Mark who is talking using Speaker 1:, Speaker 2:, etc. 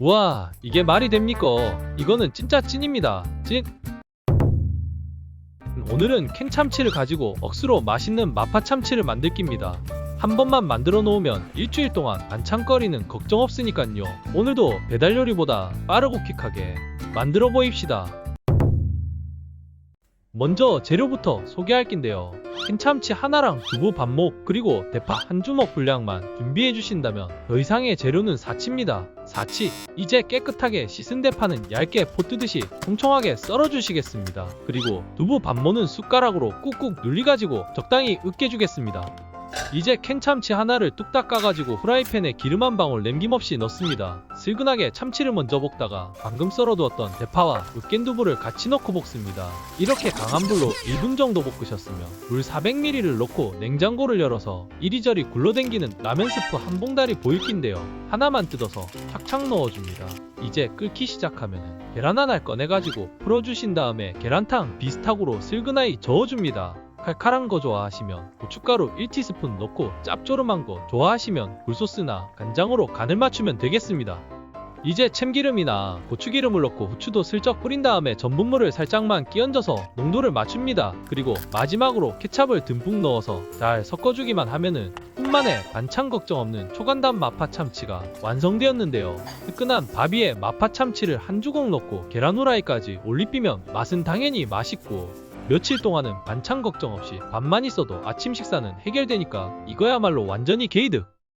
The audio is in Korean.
Speaker 1: 와 이게 말이 됩니까? 이거는 진짜 찐입니다. 찐. 오늘은 캔 참치를 가지고 억수로 맛있는 마파 참치를 만들 깁니다. 한 번만 만들어 놓으면 일주일 동안 반찬거리는 걱정 없으니깐요. 오늘도 배달 요리보다 빠르고 퀵하게 만들어 보입시다. 먼저 재료부터 소개할 낀데요. 캔참치 하나랑 두부 반목 그리고 대파 한 주먹 분량만 준비해 주신다면 더 이상의 재료는 사치입니다. 사치 이제 깨끗하게 씻은 대파는 얇게 포뜨듯이 통청하게 썰어 주시겠습니다. 그리고 두부 반모는 숟가락으로 꾹꾹 눌리 가지고 적당히 으깨 주겠습니다. 이제 캔참치 하나를 뚝딱 까가지고 후라이팬에 기름 한 방울 남김없이 넣습니다. 슬근하게 참치를 먼저 볶다가 방금 썰어두었던 대파와 으깬 두부를 같이 넣고 볶습니다. 이렇게 강한 불로 1분 정도 볶으셨으면 물 400ml를 넣고 냉장고를 열어서 이리저리 굴러댕기는 라면 스프 한 봉다리 보일긴데요. 하나만 뜯어서 착착 넣어줍니다. 이제 끓기 시작하면 계란 하나를 꺼내가지고 풀어주신 다음에 계란탕 비슷하고로 슬근하게 저어줍니다. 칼칼한 거 좋아하시면 고춧가루 1티스푼 넣고 짭조름한 거 좋아하시면 굴소스나 간장으로 간을 맞추면 되겠습니다. 이제 참기름이나 고추기름을 넣고 후추도 슬쩍 뿌린 다음에 전분물을 살짝만 끼얹어서 농도를 맞춥니다. 그리고 마지막으로 케찹을 듬뿍 넣어서 잘 섞어주기만 하면은 뿐만에 반찬 걱정 없는 초간단 마파 참치가 완성되었는데요. 뜨끈한 밥 위에 마파 참치를 한 주걱 넣고 계란 후라이까지 올리피면 맛은 당연히 맛있고 며칠 동안은 반찬 걱정 없이 밥만 있어도 아침 식사는 해결되니까 이거야말로 완전히 게이드.